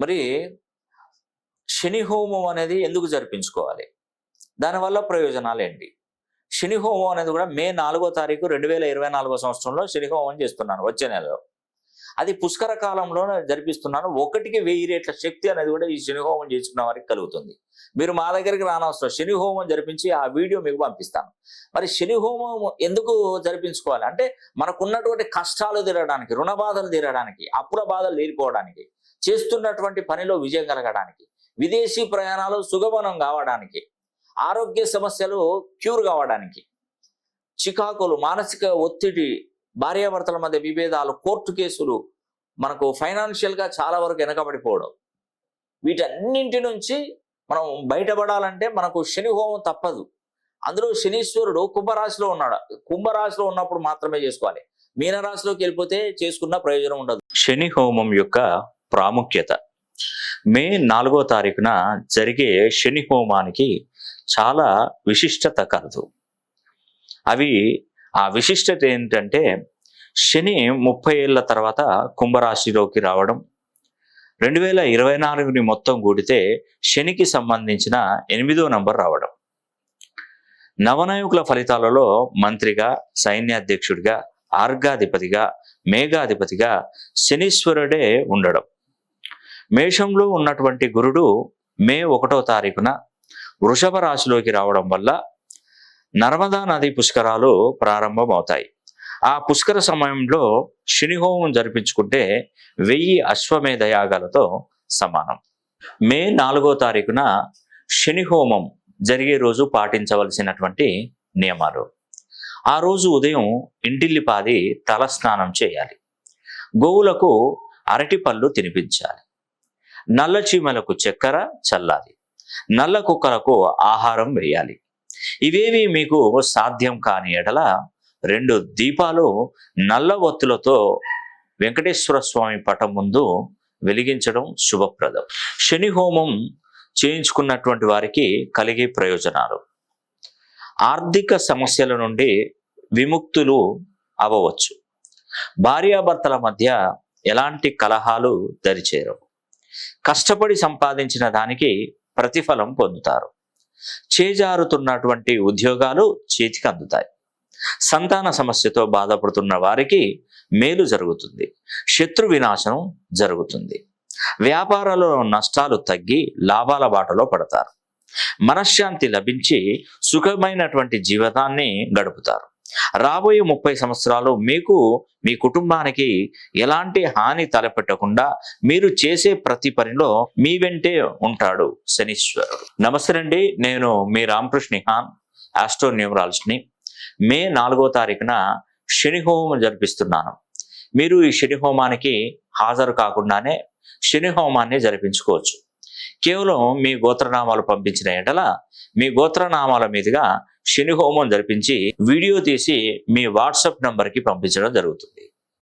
మరి శని హోమం అనేది ఎందుకు జరిపించుకోవాలి? దానివల్ల ప్రయోజనాలు ఏంటి? శని హోమం అనేది కూడా మే నాలుగో తారీఖు రెండు వేల ఇరవై నాలుగో సంవత్సరంలో శని హోమం చేస్తున్నాను వచ్చే నెలలో. అది పుష్కర కాలంలో జరిపిస్తున్నాను. ఒకటికి వెయ్యి రేట్ల శక్తి అనేది కూడా ఈ శని హోమం చేసుకున్న వారికి కలుగుతుంది. మీరు మా దగ్గరికి రానవసరం. శని హోమం జరిపించి ఆ వీడియో మీకు పంపిస్తాను. మరి శని హోమం ఎందుకు జరిపించుకోవాలి? అంటే మనకున్నటువంటి కష్టాలు తీరడానికి రుణ బాధలు తీరడానికి అప్పుల బాధలు తీరుకోవడానికి చేస్తున్నటువంటి పనిలో విజయం కలగడానికి విదేశీ ప్రయాణాలు సుగమనం కావడానికి ఆరోగ్య సమస్యలు క్యూర్ కావడానికి చికాకులు మానసిక ఒత్తిడి భార్యాభర్తల మధ్య విభేదాలు కోర్టు కేసులు మనకు ఫైనాన్షియల్గా చాలా వరకు వెనకబడిపోవడం. వీటన్నింటి నుంచి మనం బయటపడాలంటే మనకు శని హోమం తప్పదు. అందులో శనీశ్వరుడు కుంభరాశిలో ఉన్నాడు. కుంభరాశిలో ఉన్నప్పుడు మాత్రమే చేసుకోవాలి. మీనరాశిలోకి వెళ్ళిపోతే చేసుకున్న ప్రయోజనం ఉండదు. శని హోమం యొక్క ప్రాముఖ్యత. మే నాలుగో తారీఖున జరిగే శని హోమానికి చాలా విశిష్టత కలదు. అవి ఆ విశిష్టత ఏంటంటే శని ముప్పై ఏళ్ళ తర్వాత కుంభరాశిలోకి రావడం రెండు వేల ఇరవై నాలుగుని మొత్తం కూడితే శనికి సంబంధించిన ఎనిమిదో నంబర్ రావడం. నవనాయకుల ఫలితాలలో మంత్రిగా సైన్యాధ్యక్షుడిగా ఆర్గాధిపతిగా మేఘాధిపతిగా శనీశ్వరుడే ఉండడం. మేషంలో ఉన్నటువంటి గురుడు మే ఒకటో తారీఖున వృషభ రాశిలోకి రావడం వల్ల నర్మదా నది పుష్కరాలు ప్రారంభమవుతాయి. ఆ పుష్కర సమయంలో శనిహోమం జరిపించుకుంటే వెయ్యి అశ్వమేధ యాగాలతో సమానం. మే నాలుగో తారీఖున శనిహోమం జరిగే రోజు పాటించవలసినటువంటి నియమాలు. ఆ రోజు ఉదయం ఇంటిల్లిపాది తలస్నానం చేయాలి. గోవులకు అరటిపళ్ళు తినిపించాలి. నల్ల చీమలకు చక్కెర చల్లాలి. నల్ల కుక్కలకు ఆహారం వేయాలి. ఇవేవి మీకు సాధ్యం కాని ఎడల రెండు దీపాలు నల్ల ఒత్తులతో వెంకటేశ్వర స్వామి పటం ముందు వెలిగించడం శుభప్రదం. శని హోమం చేయించుకున్నటువంటి వారికి కలిగే ప్రయోజనాలు. ఆర్థిక సమస్యల నుండి విముక్తులు అవ్వవచ్చు. భార్యాభర్తల మధ్య ఎలాంటి కలహాలు దరిచేరవు. కష్టపడి సంపాదించిన దానికి ప్రతిఫలం పొందుతారు. చేజారుతున్నటువంటి ఉద్యోగాలు చేతికి అందుతాయి. సంతాన సమస్యతో బాధపడుతున్న వారికి మేలు జరుగుతుంది. శత్రు వినాశనం జరుగుతుంది. వ్యాపారాలలో నష్టాలు తగ్గి లాభాల బాటలో పడతారు. మనశ్శాంతి లభించి సుఖమైనటువంటి జీవితాన్ని గడుపుతారు. రాబోయే ముప్పై సంవత్సరాలు మీకు మీ కుటుంబానికి ఎలాంటి హాని తలపెట్టకుండా మీరు చేసే ప్రతి పనిలో మీ వెంటే ఉంటాడు శనీశ్వరుడు. నమస్తే అండి నేను మీ రామకృష్ణ హాన్ ఆస్ట్రో న్యూమరాలజీని మే నాలుగో తారీఖున శని హోమం జరిపిస్తున్నాను. మీరు ఈ శని హోమానికి హాజరు కాకుండానే శని హోమాన్ని జరిపించుకోవచ్చు. కేవలం మీ గోత్రనామాలు పంపించిన ఎడల మీ గోత్రనామాల మీదుగా శని హోమం జరిపించి వీడియో తీసి మీ వాట్సాప్ నంబర్కి పంపించడం జరుగుతుంది.